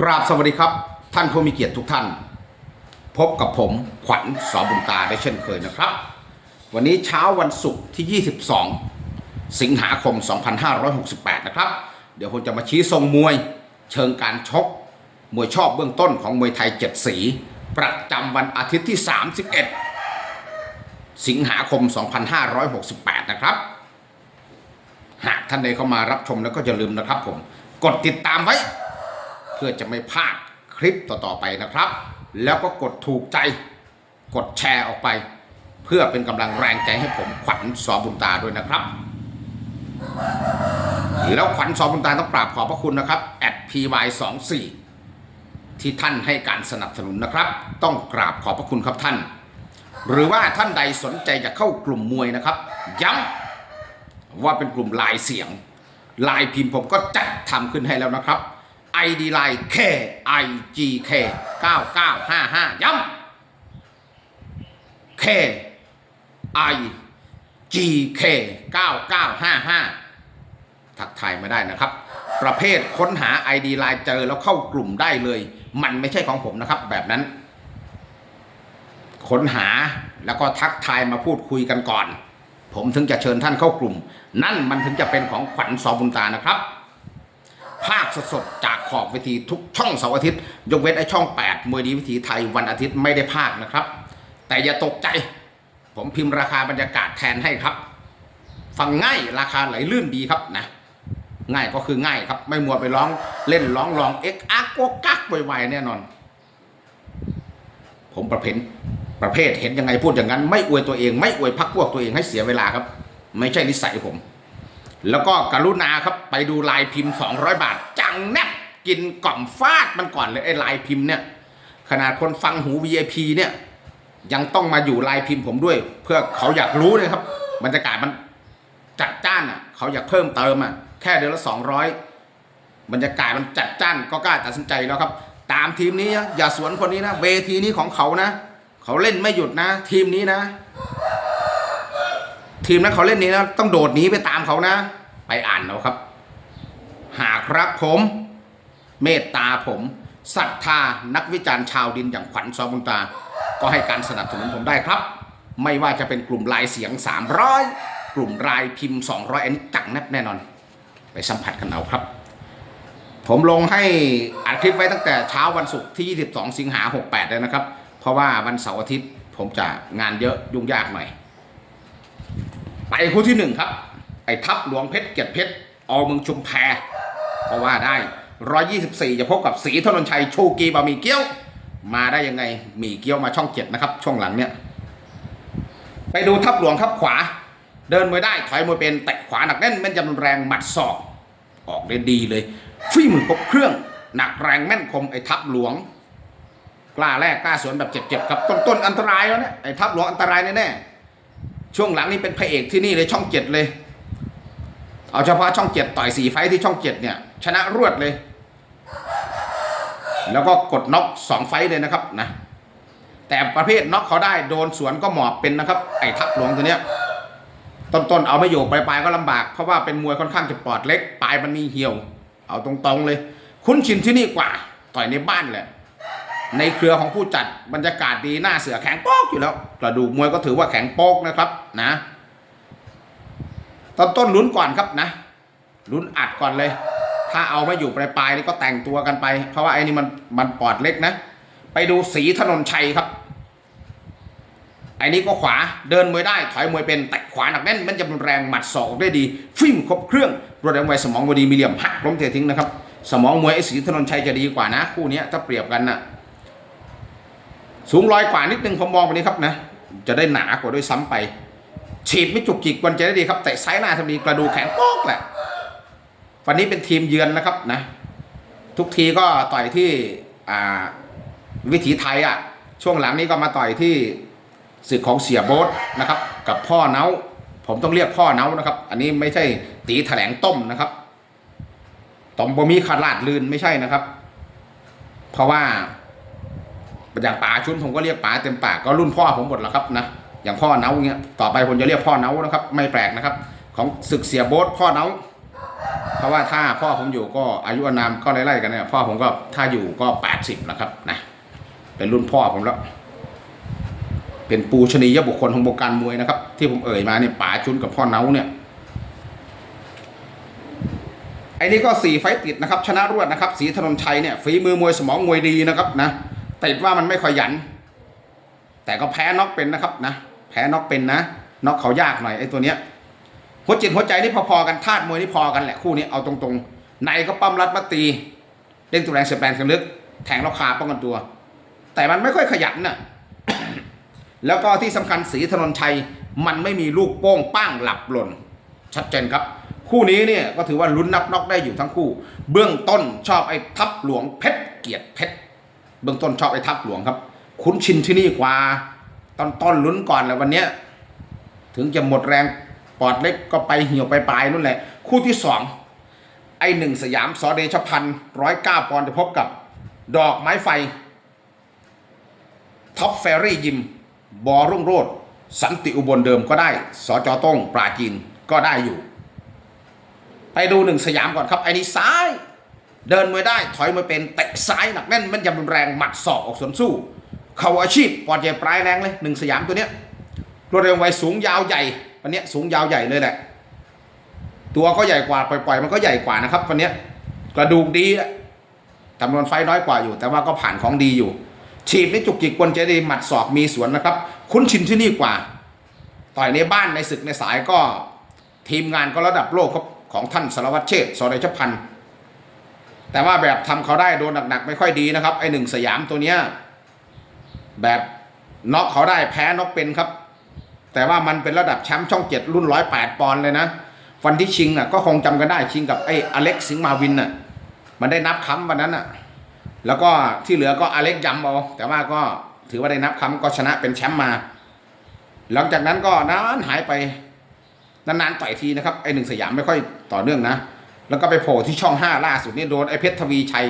กราบสวัสดีครับ ท่านผู้มีเกียรติทุกท่าน พบกับผมขวัญสอบุญตาได้เช่นเคยนะครับ วันนี้เช้าวันศุกร์ที่ 22 สิงหาคม 2568 นะครับ เดี๋ยวผมจะมาชี้ทรงมวย เชิงการชก มวยชอบเบื้องต้นของมวยไทย 7 สี ประจำวันอาทิตย์ที่ 31 สิงหาคม 2568 นะครับ หากท่านใดเข้ามารับชมแล้วก็อย่าลืมนะครับผมกดติดตามไว้ เพื่อจะไม่พลาดคลิปต่อๆไปนะครับ แล้วก็กดถูกใจกดแชร์ออกไป เพื่อเป็นกำลังแรงใจให้ผมขวัญสอบุญตาด้วยนะครับ แล้วขวัญสอบุญตาต้องกราบขอบพระคุณนะครับ @py24 ที่ท่านให้การสนับสนุนนะครับ ต้องกราบขอบพระคุณครับท่าน หรือว่าท่านใดสนใจจะเข้ากลุ่มมวยนะครับ ย้ำว่าเป็นกลุ่มลายเสียงลายพิมพ์ผมก็จัดทำขึ้นให้แล้วนะครับ ID ไลน์ K I G K 9955 ย้ำ K I G K 9955 ทักทายมาได้นะครับ ประเภทค้นหา ID ไลน์เจอแล้วเข้ากลุ่มได้เลย มันไม่ใช่ของผมนะครับ แบบนั้น ค้นหาแล้วก็ทักทายมาพูดคุยกันก่อน ผมถึงจะเชิญท่านเข้ากลุ่ม นั่นมันถึงจะเป็นของขวัญสอบุญตานะครับ ภาคสดๆ จากขอบเวทีทุกช่องเสาร์อาทิตย์ ยกเว้นไอช่อง 8 มวยดีวิถีไทยวันอาทิตย์ไม่ได้ภาคนะครับ แต่อย่าตกใจ ผมพิมพ์ราคาบรรยากาศแทนให้ครับ ฟังง่ายราคาไหลลื่นดีครับนะ ง่ายก็คือง่ายครับ ไม่มัวไปร้องเล่นร้องลองเอ็กอักโกกักไวๆแน่นอน ผมประเภทประเภทเห็นยังไงพูดอย่างนั้น ไม่อวยตัวเองไม่อวยพักพวกตัวเองให้เสียเวลาครับ ไม่ใช่นิสัยผม แล้วก็กรุณาครับไปดูลายพิมพ์ 200 บาท จังแนบกินกล่อมฟาดมันก่อนเลยไอ้ลายพิมพ์เนี่ย ขนาดคนฟังหู VIP เนี่ย ยังต้องมาอยู่ลายพิมพ์ผมด้วย เพื่อเขาอยากรู้เลยครับบรรยากาศมันจัดจ้านอะเขาอยากเพิ่มเติมอะแค่เดือนละ 200 บรรยากาศมันจัดจ้านก็กล้าตัดสินใจแล้วครับ ตามทีมนี้อย่าสวนคนนี้นะเวทีนี้ของเขานะ เขาเล่นไม่หยุดนะ ทีมนี้นะ ทีมนั้นเขาเล่นนี้นะต้องโดดหนีไปตามเขานะ ไปอ่านเอาครับ หากรักผม เมตตาผมศรัทธานักวิจารณ์ชาวดินอย่างขวัญซอบุญตา ก็ให้การสนับสนุนผมได้ครับ ไม่ว่าจะเป็นกลุ่มลายเสียง 300 กลุ่มลายพิมพ์ 200อันนี้จังแนบแน่นอน ไปสัมผัสกันเอาครับ ผมลงให้อัดคลิปไว้ตั้งแต่เช้าวันศุกร์ที่ 22 สิงหา68เลยนะครับ เพราะว่าวันเสาร์อาทิตย์ผมจะงานเยอะยุ่งยากหน่อย คู่ที่หนึ่งครับ ไอ้ทัพหลวงเพชรเกียรติเพชรเอาเมืองชุมแพเพราะว่าได้124จะพบกับสีธนนชัยโชกีบะหมี่เกี๊ยว มาได้ยังไงหมี่เกี๊ยวมาช่องเจ็ดนะครับ ช่วงหลังเนี่ย ไปดูทัพหลวงครับขวา เดินมวยได้ถอยมวยเป็นแตะขวาหนักแน่นแม่นยำแรงหมัดศอก ออกได้ดีเลยฝีมือครบเครื่อง หนักแรงแม่นคมไอ้ทัพหลวงกล้าแรกกล้าสวนแบบเจ็บๆครับต้นๆอันตรายแล้วเนี่ยไอ้ทัพหลวงอันตรายแน่ๆ ช่วงหลังนี่เป็นพระเอกที่นี่เลยช่องเจ็ดเลย เอาเฉพาะช่องเจ็ดต่อยสี่ไฟที่ช่องเจ็ดเนี่ย ชนะรวดเลย แล้วก็กดน็อกสองไฟเลยนะครับนะแต่ประเภทน็อกเขาได้โดนสวนก็หมอบเป็นนะครับ ไอ้ทัพหลวงตัวเนี้ยต้นๆเอาไม่อยู่ปลายๆก็ลำบากเพราะว่าเป็นมวยค่อนข้างจะปอดเล็กปลายมันมีเหี่ยว เอาตรงๆเลย คุ้นชินที่นี่กว่า ต่อยในบ้านแหละ ในเครือของผู้จัดบรรยากาศดีหน้าเสือแข็งโป๊กอยู่แล้วกระดูกมวยก็ถือว่าแข็งโป๊กนะครับนะตอนต้นลุ้นก่อนครับนะลุ้นอัดก่อนเลย ถ้าเอาไม่อยู่ปลายๆนี่ก็แต่งตัวกันไป เพราะว่าไอ้นี่มันมันปอดเล็กนะ ไปดูสีถนนชัยครับไอ้นี้ก็ขวาเดินมวยได้ถอยมวยเป็นแต่ขวาหนักแน่นมันจะแรงหมัดศอกได้ดี ฟิ่มครบเครื่องรวดเร็วไวสมองบดีมีเหลี่ยมหักล้มเททิ้งนะครับ สมองมวยไอ้สีถนนชัยจะดีกว่านะ คู่นี้ถ้าเปรียบกันน่ะ สูงร้อยกว่านิดนึงผมมองไปนี้ครับนะ จะได้หนากว่าด้วยซ้ำไป ฉีดไม่จุกจิกวันจะได้ดีครับแต่ซ้ายหน้าทำดีกระดูแข็งโป๊กแหละ วันนี้เป็นทีมเยือนนะครับนะ ทุกทีก็ต่อยที่วิถีไทยอะ ช่วงหลังนี้ก็มาต่อยที่ศึกของเสียโบ๊ทนะครับ กับพ่อเนาผมต้องเรียกพ่อเนานะครับ อันนี้ไม่ใช่ตีแถลงต้มนะครับต้มบมีขาดลาดลืนไม่ใช่นะครับ เพราะว่า อย่างป๋าชุนผมก็เรียกป๋าเต็มปากก็รุ่นพ่อผมหมดแล้วครับนะอย่างพ่อเนาเงี้ยต่อไปผมจะเรียกพ่อเนานะครับ ไม่แปลกนะครับ ของศึกเสียโบ๊ทพ่อเนาเพราะว่าถ้าพ่อผมอยู่ก็อายุอานามก็ไล่ๆกันเนี่ยพ่อผมก็ถ้าอยู่ก็แปดสิบนะครับนะเป็นรุ่นพ่อผมแล้วเป็นปูชนียบุคคลของวงการมวยนะครับ ที่ผมเอ่ยมาเนี่ยป๋าจุนกับพ่อเนาเนี่ยไอ้นี่ก็สี่ไฟติดนะครับ ชนะรวดนะครับสีถนนชัยเนี่ยฝีมือมวยสมองมวยดีนะครับนะ ติดว่ามันไม่ค่อยหยัน แต่ก็แพ้น็อกเป็นนะครับนะ แพ้น็อกเป็นนะน็อกเขายากหน่อยไอ้ตัวเนี้ยหัวจิตหัวใจนี่พอๆกันธาตุมวยนี่พอกันแหละคู่นี้เอาตรงๆในก็ปั้มรัดมาตีเด้งตัวแรงเสียบแรงกันลึก แทงราคาป้องกันตัว แต่มันไม่ค่อยขยันน่ะแล้วก็ที่สำคัญสีถนนชัย มันไม่มีลูกโป้งป้างหลับหล่น ชัดเจนครับ คู่นี้เนี่ยก็ถือว่าลุ้นนับน็อกได้อยู่ทั้งคู่ เบื้องต้นชอบไอ้ทับหลวงเพชรเกียรติเพชร เบื้องต้นชอบไอ้ทับหลวงครับ คุ้นชินที่นี่กว่า ตอนต้นลุ้นก่อนแหละวันเนี้ย ถึงจะหมดแรงปอดเล็กก็ไปเหี่ยวไปปลายนู่นแหละ คู่ที่สองไอหนึ่งสยามสอเดชพันร้อยเก้าปอนด์จะพบกับ ดอกไม้ไฟท็อปเฟรรี่ยิม บอรุ่งโรดสันติอุบลเดิมก็ได้ สจต้งปราจีนก็ได้อยู่ ไปดูหนึ่งสยามก่อนครับไอ้นี่ซ้าย เดินมวยได้ถอยมวยเป็นเตะซ้ายหนักแน่นมันยำรุนแรงหมัดศอกออกสวนสู้ เข่าอาชีพปอดใหญ่ปลายแรงเลยหนึ่งสยามตัวเนี้ยรวดเร็วไวสูงยาวใหญ่วันเนี้ยสูงยาวใหญ่เลยแหละ ตัวก็ใหญ่กว่าปล่อยๆมันก็ใหญ่กว่านะครับวันเนี้ยกระดูกดีอะจำนวนไฟน้อยกว่าอยู่ แต่ว่าก็ผ่านของดีอยู่ ฉีบนี่จุกจิกกวนใจดีหมัดศอกมีสวนนะครับ คุ้นชินที่นี่กว่า ต่อยในบ้านในศึกในสายก็ทีมงานก็ระดับโลกครับของท่านสารวัตรเชษสรเดชพันธ์ แต่ว่าแบบทำเขาได้โดนหนักๆไม่ค่อยดีนะครับไอหนึ่งสยามตัวเนี้ยแบบน็อกเขาได้แพ้น็อกเป็นครับ แต่ว่ามันเป็นระดับแชมป์ช่องเจ็ดรุ่นร้อยแปดปอนด์เลยนะวันที่ชิงน่ะก็คงจำกันได้ชิงกับไออเล็กซ์สิงมาวินน่ะมันได้นับค้ำวันนั้นน่ะแล้วก็ที่เหลือก็อเล็กยำเอาแต่ว่าก็ถือว่าได้นับคำก็ชนะเป็นแชมป์มา หลังจากนั้นก็นานหายไปนานๆต่อยทีนะครับไอหนึ่งสยามไม่ค่อยต่อเนื่องนะ แล้วก็ไปโผล่ที่ช่องห้าล่าสุดนี่โดนไอ้เพชรทวีชัย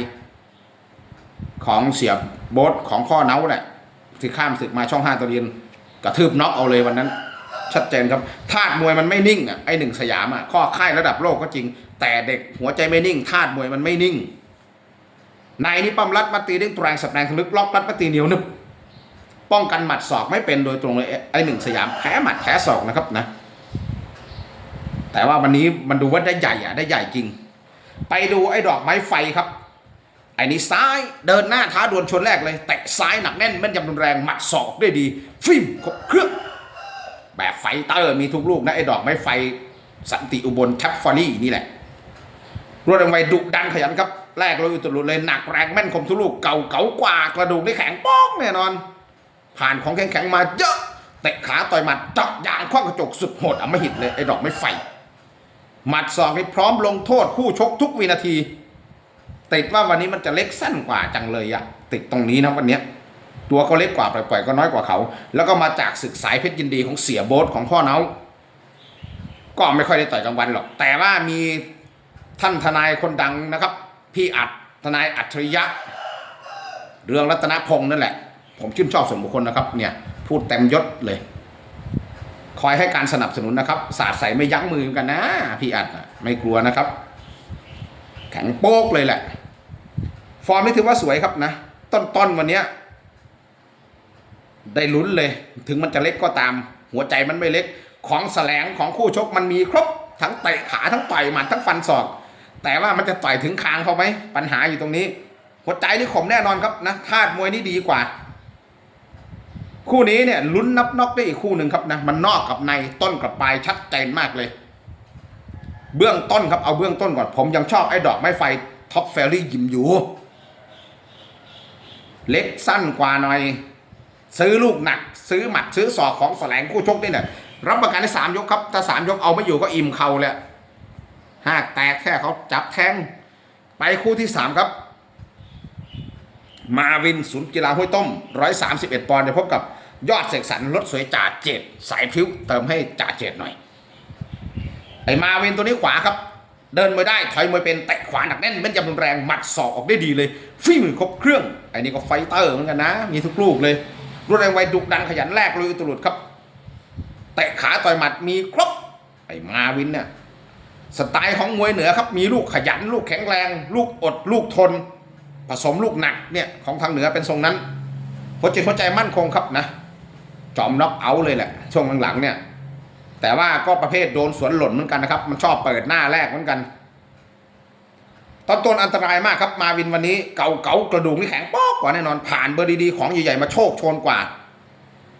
ของเสียบโบสของข้อเนาแหละที่ข้ามศึกมาช่องห้าตัวเรียนกระทืบน็อกเอาเลยวันนั้น ชัดเจนครับธาตุมวยมันไม่นิ่งอะไอหนึ่งสยามอะข้อค่ายระดับโลกก็จริง แต่เด็กหัวใจไม่นิ่งธาตุมวยมันไม่นิ่งนายนี่ปั้มรัดมาตีเด้งตัวแรงสับแรงทะลึกล็อกรัดมาตีเหนียวนึบป้องกันหมัดศอกไม่เป็นโดยตรงเลยไอ้หนึ่งสยามแพ้หมัดแพ้ศอกนะครับนะ แต่ว่าวันนี้มันดูว่าได้ใหญ่อะได้ใหญ่จริง ไปดูไอ้ดอกไม้ไฟครับไอ้นี่ซ้ายเดินหน้าท้าดวลชนแรกเลยแตะซ้ายหนักแน่นแม่นยำรุนแรงหมัดศอกได้ดี ฟิมครบเครื่องแบบไฟเตอร์มีทุกลูกนะไอ้ดอกไม้ไฟสันติอุบลแทปฟอรี่นี่แหละรวดเร็วไวดุดันขยันครับแรกเราอยู่ตลุดเลยหนักแรงแม่นคมทุกลูกเก่าเก๋ากว่ากระดูกได้แข็งป้องแน่นอน ผ่านของแข็งๆมาเยอะเตะขาต่อยหมัดเจาะยางคว้างกระจกสุดโหดอมหิตเลยไอ้ดอกไม่ไฟ หมัดศอกนี่พร้อมลงโทษคู่ชกทุกวินาที ติดว่าวันนี้มันจะเล็กสั้นกว่าจังเลยอะติดตรงนี้นะวันเนี้ยตัวเขาเล็กกว่าปล่อยๆก็น้อยกว่าเขา แล้วก็มาจากศึกสายเพชรยินดีของเสียโบ๊ทของพ่อเนาก็ไม่ค่อยได้ต่อยกลางวันหรอก แต่ว่ามีท่านทนายคนดังนะครับ พี่อัดทนายอัจฉริยะ เรืองรัตนพงศ์นั่นแหละ ผมชื่นชอบส่วนบุคคลนะครับเนี่ยพูดเต็มยศเลย คอยให้การสนับสนุนนะครับสาดใส่ไม่ยั้งมือกันนะพี่อัดไม่กลัวนะครับ แข็งโป๊กเลยแหละ ฟอร์มนี่ถือว่าสวยครับนะ ต้นๆวันเนี้ยได้ลุ้นเลย ถึงมันจะเล็กก็ตาม หัวใจมันไม่เล็ก ของแสลงของคู่ชกมันมีครบ ทั้งเตะขาทั้งต่อยหมัดทั้งฟันศอก แต่ว่ามันจะต่อยถึงคางเขาไหมปัญหาอยู่ตรงนี้ หัวใจนี่ขมแน่นอนครับนะธาตุมวยนี่ดีกว่า คู่นี้เนี่ยลุ้นนับน็อกได้อีกคู่หนึ่งครับนะมันนอกกับในต้นกับปลายชัดเจนมากเลย เบื้องต้นครับเอาเบื้องต้นก่อนผมยังชอบไอ้ดอกไม้ไฟท็อปเฟรรี่ยิมอยู่เล็กสั้นกว่าหน่อย ซื้อลูกหนัก ซื้อหมัดซื้อศอกของแสลงคู่ชกนี่เนี่ยรับประกันในสามยกครับ ถ้าสามยกเอาไม่อยู่ก็อิ่มเข่าเลยหากแตกแค่เขาจับแทง ไปคู่ที่สามครับ มาวินศูนย์กีฬาห้วยต้ม 131 ปอนด์จะพบกับยอดเสกสรรรถสวยจ่าเจ็ดสายพริ้วเติมให้จ่าเจ็ดหน่อย ไอ้มาวินตัวนี้ขวาครับ เดินมาได้ถอยมวยเป็นเตะขวาหนักแน่นแม่นยำรุนแรงหมัดศอกออกได้ดีเลยฝีมือครบเครื่องไอ้นี่ก็ไฟเตอร์เหมือนกันนะ มีทุกลูกเลยรวดเร็วไวดุดันขยันแรกลุยอุตลุดครับเตะขาต่อยหมัดมีครบไอ้มาวินเนี่ยสไตล์ของมวยเหนือครับมีลูกขยันลูกแข็งแรง ลูกอดลูกทน ผสมลูกหนักเนี่ยของทางเหนือเป็นทรงนั้นหัวจิตหัวใจมั่นคงครับนะ จอมน็อกเอาเลยแหละ ช่วงหลังๆเนี่ย แต่ว่าก็ประเภทโดนสวนหล่นเหมือนกันนะครับ มันชอบเปิดหน้าแรกเหมือนกันตอนต้นอันตรายมากครับ มาวินวันนี้เก่าเก่ากระดูกนี่แข็งป๊อกกว่าแน่นอนผ่านเบอร์ดีๆของใหญ่ๆมาโชคโชนกว่า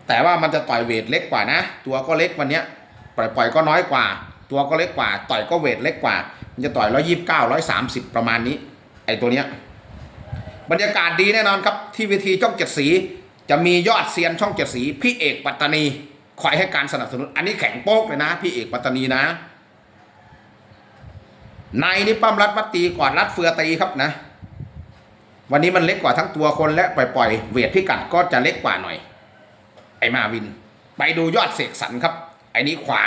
แต่ว่ามันจะต่อยเวทเล็กกว่านะ ตัวก็เล็กวันเนี้ยปล่อยๆก็น้อยกว่า ตัวก็เล็กกว่า ต่อยก็เวทเล็กกว่า มันจะต่อยร้อยยี่สิบเก้าร้อยสามสิบประมาณนี้ ไอ้ตัวเนี้ย บรรยากาศดีแน่นอนครับที่เวทีช่องเจ็ดสี จะมียอดเซียนช่องเจ็ดสี พี่เอกปัตตานีคอยให้การสนับสนุน อันนี้แข็งโป๊กเลยนะ พี่เอกปัตตานีนะในนี่ปั้มรัดมัดตีก่อนรัดเฟือตีครับนะ วันนี้มันเล็กกว่าทั้งตัวคนและปล่อยๆเวทพิกัดก็จะเล็กกว่าหน่อย ไอมาวิน ไปดูยอดเสกสรรครับ ไอนี้ขวา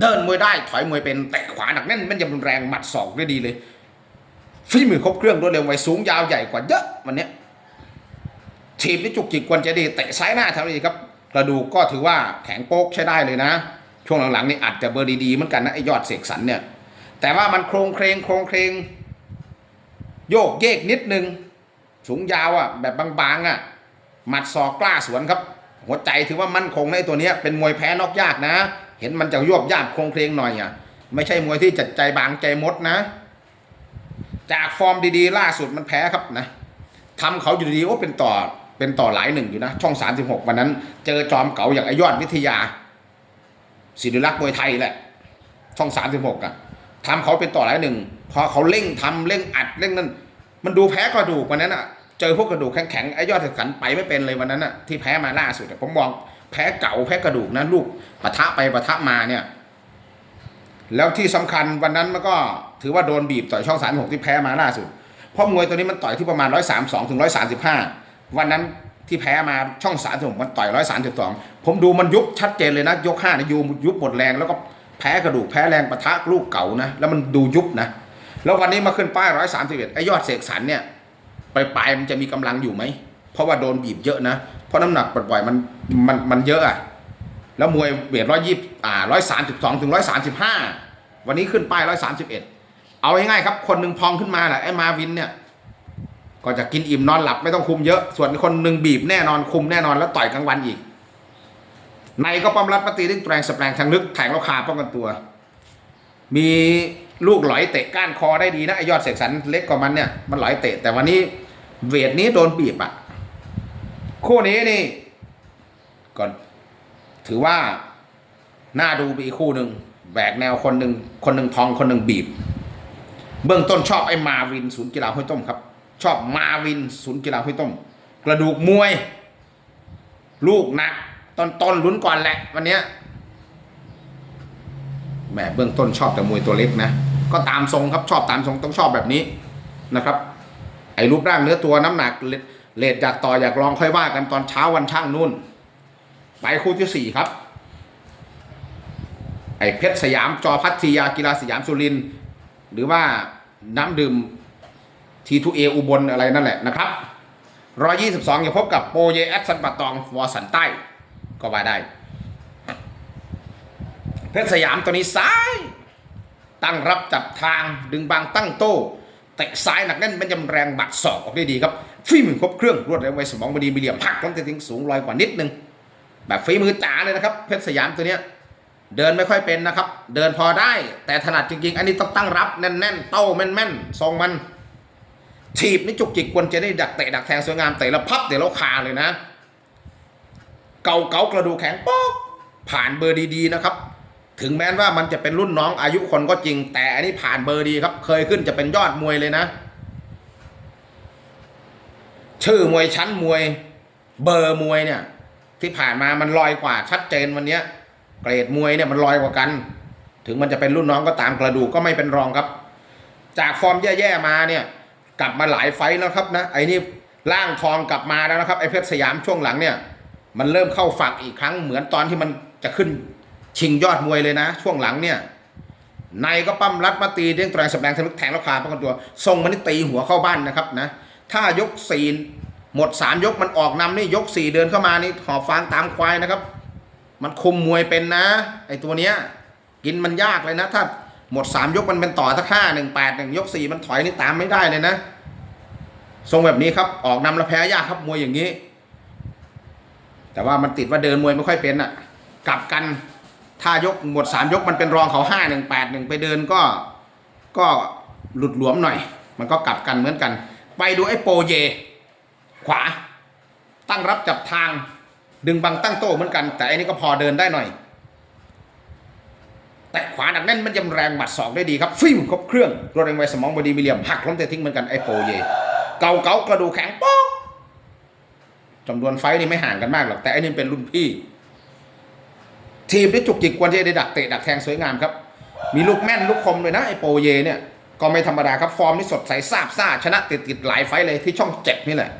เดินมวยได้ถอยมวยเป็นเตะขวาหนักแน่นมันจะรุนแรงหมัดศอกได้ดีเลย ฝีมือครบเครื่องรวดเร็วไวสูงยาวใหญ่กว่าเยอะวันนี้ทีมนี่จุกจิกกวนจะดีเตะซ้ายหน้าทำดีครับกระดูกก็ถือว่าแข็งโป๊กใช้ได้เลยนะ ช่วงหลังๆนี่อาจจะเบอร์ดีๆเหมือนกันนะไอ้ยอดเสกสรรเนี่ยแต่ว่ามันโครงเครงโครงเครงโยกเยกนิดนึง สูงยาวอะแบบบางๆอะหมัดศอกกล้าสวนครับ หัวใจถือว่ามั่นคงในตัวเนี้ยเป็นมวยแพ้นอกยากนะ เห็นมันจะยวบยาบโครงเครงหน่อยอะไม่ใช่มวยที่จัดใจบางใจมดนะ จากฟอร์มดีๆ ล่าสุดมันแพ้ครับนะทำเขาอยู่ดีๆโอ้เป็นต่อเป็นต่อหลายหนึ่งอยู่นะ ช่อง 36 วันนั้น เจอจอมเก่าอย่างไอยอดวิทยาศิริลักษ์มวยไทยแหละ ช่อง 36 อะทำเขาเป็นต่อหลายหนึ่งพอเขาเร่งทำเร่งอัดเร่งนั่นมันดูแพ้กระดูกวันนั้นอะเจอพวกกระดูกแข็งๆไอ้ยอดสันไปไม่เป็นเลยวันนั้นอะที่แพ้มาล่าสุดผมมองแพ้เก่าแพ้กระดูกนะลูกปะทะไปปะทะมาเนี่ย แล้วที่สำคัญวันนั้นมันก็ถือว่าโดนบีบต่อยช่องสามหกที่แพ้มาล่าสุด เพราะมวยตัวนี้มันต่อยที่ประมาณร้อยสามสองถึงร้อยสามสิบห้าวันนั้นที่แพ้มาช่องสามหกมันต่อยร้อยสามสิบสองผมดูมันยุบชัดเจนเลยนะ ยกห้านี่ยูยุบหมดแรงแล้วก็แพ้กระดูกแพ้แรงปะทะลูกเก่านะ แล้วมันดูยุบนะ แล้ววันนี้มาขึ้นป้ายร้อยสามสิบเอ็ดไอ้ยอดเสกสรรเนี่ยไปปลายมันจะมีกำลังอยู่ไหมเพราะว่าโดนบีบเยอะนะเพราะน้ำหนักปล่อยมันมันมันเยอะอะ แล้วมวยเวทร้อยยี่อ่าร้อยสามสิบสองถึงร้อยสามสิบห้าวันนี้ขึ้นไปร้อยสามสิบเอ็ดเอาง่ายๆครับ คนหนึ่งพองขึ้นมาแหละไอ้มาวินเนี่ย ก็จะกินอิ่มนอนหลับไม่ต้องคุมเยอะ ส่วนคนหนึ่งบีบแน่นอนคุมแน่นอนแล้วต่อยกลางวันอีก ในก็ป้อมรัดปฏิริงแปลงสแปลงทางลึกแทงแล้วคาป้องกันตัว มีลูกหลอยเตะก้านคอได้ดีนะไอยอดเสกสรรเล็กกว่ามันเนี่ยมันหลอยเตะ แต่วันนี้เวทนี้โดนบีบอะคู่นี้นี่ก็ ถือว่าน่าดูไปอีกคู่หนึ่งแบกแนวคนหนึ่งคนหนึ่งทองคนหนึ่งบีบ เบื้องต้นชอบไอ้มาวินศูนย์กีฬาห้วยต้มครับ ชอบมาวินศูนย์กีฬาห้วยต้ม กระดูกมวย ลูกหนักต้นต้นลุ้นก่อนแหละ วันเนี้ยแหมเบื้องต้นชอบแต่มวยตัวเล็กนะ ก็ตามทรงครับชอบตามทรงต้องชอบแบบนี้นะครับ ไอ้รูปร่างเนื้อตัวน้ำหนักเลเลทอยากต่ออยากลองค่อยว่ากันตอนเช้าวันช่างนู่น ไปคู่ที่สี่ครับ ไอเพชรสยามจอพัทยากีฬาสยามสุรินหรือว่าน้ำดื่มทีทูเออุบลอะไรนั่นแหละนะครับร้อยี่สิบสองจะพบกับโปเยแอดสันปะตองวอสันใต้ก็ว่าได้ เพชรสยามตัวนี้ซ้าย ตั้งรับจับทางดึงบางตั้งโต้เตะซ้ายหนักแน่นมันยำแรงบัดศอกออกได้ดีครับฝีมือครบเครื่องรวดเร็วไวสมองบดีมีเหลี่ยมหักล้มจะทิ้งสูงลอยกว่านิดนึง แบบฝีมือจ๋าเลยนะครับ เพชรสยามตัวเนี้ยเดินไม่ค่อยเป็นนะครับ เดินพอได้ แต่ถนัดจริงๆ อันนี้ต้องตั้งรับแน่นๆ เต้าแม่นๆทรงมันถีบนี่จุกจิกควรจะได้ดักเตะดักแทงสวยงามเตะแล้วพับเดี๋ยวเราคาเลยนะ เก่าเก่ากระดูกแข็งป๊อกผ่านเบอร์ดีๆนะครับ ถึงแม้ว่ามันจะเป็นรุ่นน้องอายุคนก็จริง แต่อันนี้ผ่านเบอร์ดีครับ เคยขึ้นจะเป็นยอดมวยเลยนะ ชื่อมวยชั้นมวย เบอร์มวยเนี่ย ที่ผ่านมามันลอยกว่าชัดเจนวันเนี้ย เกรดมวยเนี่ยมันลอยกว่ากัน ถึงมันจะเป็นรุ่นน้องก็ตามกระดูกก็ไม่เป็นรองครับ จากฟอร์มแย่ๆมาเนี่ยกลับมาหลายไฟแล้วครับนะไอ้นี่ร่างทองกลับมาแล้วนะครับไอ้เพชรสยามช่วงหลังเนี่ย มันเริ่มเข้าฝักอีกครั้งเหมือนตอนที่มันจะขึ้นชิงยอดมวยเลยนะ ช่วงหลังเนี่ยในก็ปั้มรัดมาตีเด้งแตรงสแดงทะลุแทงราคาป้องกันตัวทรงมันนี่ตีหัวเข้าบ้านนะครับนะถ้ายกสี่ หมดสามยกมันออกนำนี่ยกสี่เดินเข้ามานี่หอบฟางตามควายนะครับ มันคุมมวยเป็นนะไอตัวเนี้ยกินมันยากเลยนะ ถ้าหมดสามยกมันเป็นต่อสักห้าหนึ่งแปดหนึ่งยกสี่มันถอยนี่ตามไม่ได้เลยนะ ทรงแบบนี้ครับออกนำแล้วแพ้ยากครับมวยอย่างนี้ แต่ว่ามันติดว่าเดินมวยไม่ค่อยเป็นอะ กลับกันถ้ายกหมดสามยกมันเป็นรองเขาห้าหนึ่งแปดหนึ่งไปเดินก็ก็หลุดหลวมหน่อย มันก็กลับกันเหมือนกัน ไปดูไอ้โปเย ขวา ตั้งรับจับทาง ดึงบังตั้งโต้เหมือนกัน แต่อันนี้ก็พอเดินได้หน่อย แต่ขวาหนักแน่นมันยำแรงหมัดสองได้ดีครับฟิวครบเครื่องรวดเร็วไวสมองบอดีมีเหลี่ยมหักล้มเตะทิ้งเหมือนกันไอโปเย เกาเกากระดูกแข็งป๊อกจำนวนไฟนี่ไม่ห่างกันมากหรอกแต่อันนี้เป็นรุ่นพี่ ทีมได้จุกจิกกวนที่ได้ดักเตะดักแทงสวยงามครับ มีลูกแม่นลูกคมเลยนะไอโปเยเนี่ยก็ไม่ธรรมดาครับ ฟอร์มนี่สดใสซาบซ่าชนะติดติดหลายไฟเลยที่ช่องเจ็ดนี่แหละ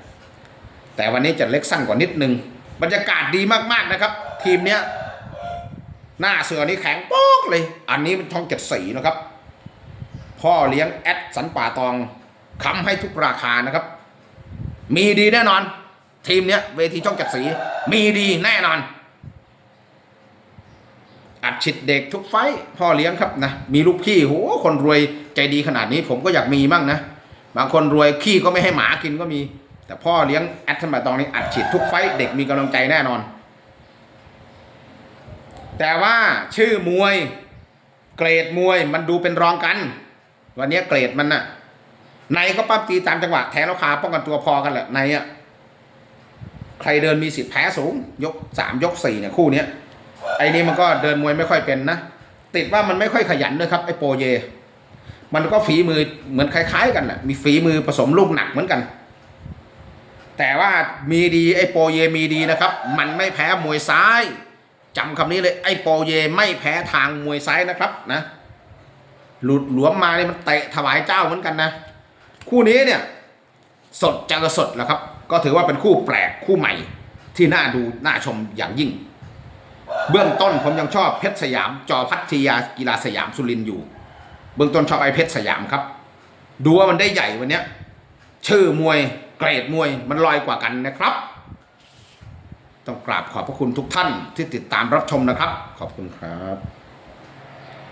แต่วันนี้จะเล็กสั้นกว่านิดนึง บรรยากาศดีมากๆนะครับ ทีมเนี้ยหน้าเสือนี่แข็งโป๊กเลย อันนี้เป็นช่องเจ็ดสีนะครับ พ่อเลี้ยงแอดสันป่าตองค้ำให้ทุกราคานะครับ มีดีแน่นอน ทีมเนี้ยเวทีช่องเจ็ดสี มีดีแน่นอน อัดฉีดเด็กทุกไฟท์พ่อเลี้ยงครับนะมีลูกพี่โหคนรวยใจดีขนาดนี้ ผมก็อยากมีมั่งนะบางคนรวยขี้ก็ไม่ให้หมากินก็มี แต่พ่อเลี้ยงแอดทันบาตองนี้อัดฉีดทุกไฟท์เด็กมีกำลังใจแน่นอน แต่ว่าชื่อมวย เกรดมวยมันดูเป็นรองกัน วันนี้เกรดมันน่ะในก็ปั้มตีตามจังหวะแทงแล้วคาป้องกันตัวพอกันแหละในอะใครเดินมีสิทธิ์แพ้สูง ยกสามยกสี่เนี่ยคู่เนี้ยไอ้นี่มันก็เดินมวยไม่ค่อยเป็นนะติดว่ามันไม่ค่อยขยันด้วยครับไอ้โปเย มันก็ฝีมือเหมือนคล้าย ๆ กันแหละมีฝีมือผสมลูกหนักเหมือนกัน แต่ว่ามีดีไอ้โปเยมีดีนะครับ มันไม่แพ้มวยซ้ายจำคำนี้เลยไอ้โปเยไม่แพ้ทางมวยซ้ายนะครับนะ หลุดหลวมมาเนี่ยมันเตะถวายเจ้าเหมือนกันนะ คู่นี้เนี่ยสดเจอสดแล้วครับ ก็ถือว่าเป็นคู่แปลกคู่ใหม่ที่น่าดูน่าชมอย่างยิ่ง เบื้องต้นผมยังชอบเพชรสยาม จอพัทยากีฬาสยามสุรินทร์อยู่ เบื้องต้นชอบไอ้เพชรสยามครับ ดูว่ามันได้ใหญ่วันเนี้ยชื่อมวย เกรดมวยมันลอยกว่ากันนะครับ ต้องกราบขอบพระคุณทุกท่านที่ติดตามรับชมนะครับ ขอบคุณครับ